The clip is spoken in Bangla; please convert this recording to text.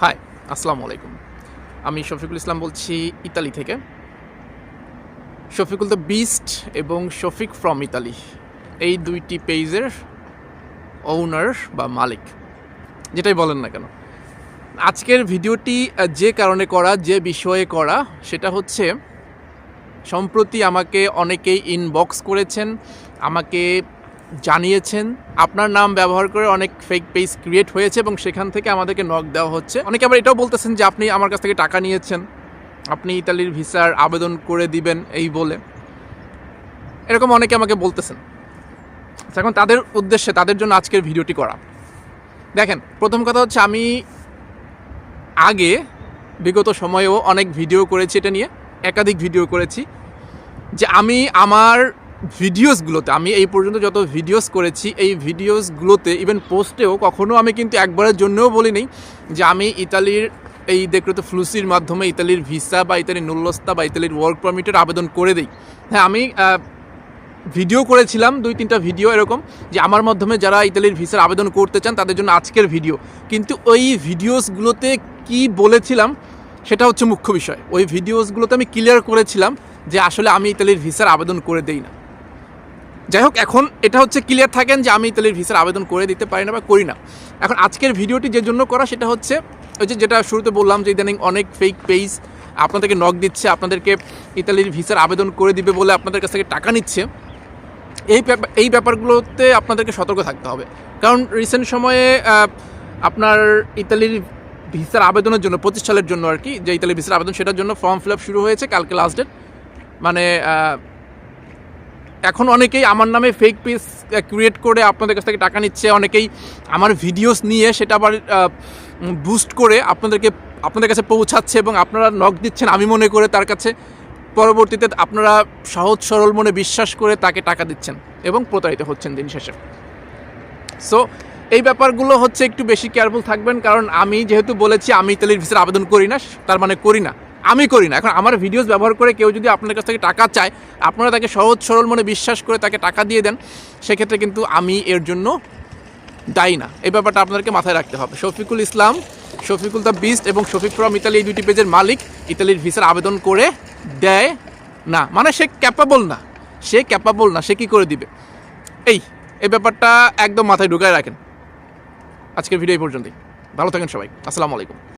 হাই আসসালামু আলাইকুম। আমি শফিকুল ইসলাম বলছি ইতালি থেকে। শফিকুল দ্য বিস্ট এবং শফিক ফ্রম ইতালি, এই দুইটি পেজের ওনার বা মালিক, যেটাই বলেন না কেন। আজকের ভিডিওটি যে কারণে করা, যে বিষয়ে করা, সেটা হচ্ছে, সম্প্রতি আমাকে অনেকেই ইনবক্স করেছেন, আমাকে জানিয়েছেন আপনার নাম ব্যবহার করে অনেক ফেক পেজ ক্রিয়েট হয়েছে এবং সেখান থেকে আমাদেরকে নক দেওয়া হচ্ছে। অনেকে আবার এটাও বলতেছেন যে আপনি আমার কাছ থেকে টাকা নিয়েছেন। আপনি ইতালির ভিসার আবেদন করে দিবেন এই বলে। এরকম অনেকে আমাকে বলতেছেন। আচ্ছা, এখন তাদের উদ্দেশ্যে তাদের জন্য আজকের ভিডিওটি করা। দেখেন প্রথম কথা হচ্ছে আমি আগে বিগত সময়েও অনেক ভিডিও করেছি এটা নিয়ে একাধিক ভিডিও করেছি যে আমি আমার ভিডিওসগুলোতে, আমি এই পর্যন্ত যত ভিডিওস করেছি, এই ভিডিওসগুলোতে ইভেন পোস্টেও কখনো আমি কিন্তু একবারের জন্যও বলি নেই যে আমি ইতালির এই দেখতে ফ্লুসির মাধ্যমে ইতালির ভিসা বা ইতালির নুল্লস্তা বা ইতালির ওয়ার্ক পারমিটের আবেদন করে দিই। হ্যাঁ আমি ভিডিও করেছিলাম, দুই তিনটা ভিডিও এরকম যে আমার মাধ্যমে যারা ইতালির ভিসার আবেদন করতে চান তাদের জন্য আজকের ভিডিও। কিন্তু ওই ভিডিওসগুলোতে কি বলেছিলাম সেটা হচ্ছে মুখ্য বিষয়। ওই ভিডিওসগুলোতে আমি ক্লিয়ার করেছিলাম যে আসলে আমি ইতালির ভিসার আবেদন করে দেই না। যাই হোক এখন এটা হচ্ছে ক্লিয়ার থাকেন যে আমি ইতালির ভিসার আবেদন করে দিতে পারি না বা করি না। এখন আজকের ভিডিওটি যে জন্য করা সেটা হচ্ছে, ওই যে যেটা শুরুতে বললাম যে ইদানিং অনেক ফেক পেজ আপনাদেরকে নক দিচ্ছে, আপনাদেরকে ইতালির ভিসার আবেদন করে দিবে বলে আপনাদের কাছ থেকে টাকা নিচ্ছে। এই এই ব্যাপারগুলোতে আপনাদেরকে সতর্ক থাকতে হবে। কারণ রিসেন্ট সময়ে আপনার ইতালির ভিসার আবেদনের জন্য, পঁচিশ সালের জন্য আর কি, যে ইতালির ভিসার আবেদন সেটার জন্য ফর্ম ফিল আপ শুরু হয়েছে কালকে লাস্ট ডেট মানে এখন অনেকেই আমার নামে ফেক পেজ ক্রিয়েট করে আপনাদের কাছ থেকে টাকা নিচ্ছে, অনেকেই আমার ভিডিওস নিয়ে সেটা আবার বুস্ট করে আপনাদেরকে, আপনাদের কাছে পৌঁছাচ্ছে এবং আপনারা নখ দিচ্ছেন আমি মনে করে তার কাছে। পরবর্তীতে আপনারা সহজ সরল মনে বিশ্বাস করে তাকে টাকা দিচ্ছেন এবং প্রতারিত হচ্ছেন দিন শেষে। সো এই ব্যাপারগুলো হচ্ছে একটু বেশি কেয়ারফুল থাকবেন, কারণ আমি যেহেতু বলেছি আমি ইতালির ভিসার আবেদন করি না, তার মানে করি না। আমি করি না। এখন আমার ভিডিওস ব্যবহার করে কেউ যদি আপনার কাছ থেকে টাকা চায়, আপনারা তাকে সহজ সরল মনে বিশ্বাস করে তাকে টাকা দিয়ে দেন, সেক্ষেত্রে কিন্তু আমি এর জন্য দায়ী না। এই ব্যাপারটা আপনাদেরকে মাথায় রাখতে হবে। শফিকুল ইসলাম, শফিকুল দ্য বিস্ট এবং শফিক ফ্রম ইতালি এই দুইটি পেজের মালিক, ইতালির ভিসার আবেদন করে দেয় না। মানে সে ক্যাপাবল না। সে ক্যাপাবল না। সে কী করে দিবে? এই এই ব্যাপারটা একদম মাথায় ঢুকায় রাখেন। আজকের ভিডিও এই পর্যন্তই। ভালো থাকেন সবাই। আসসালামু আলাইকুম।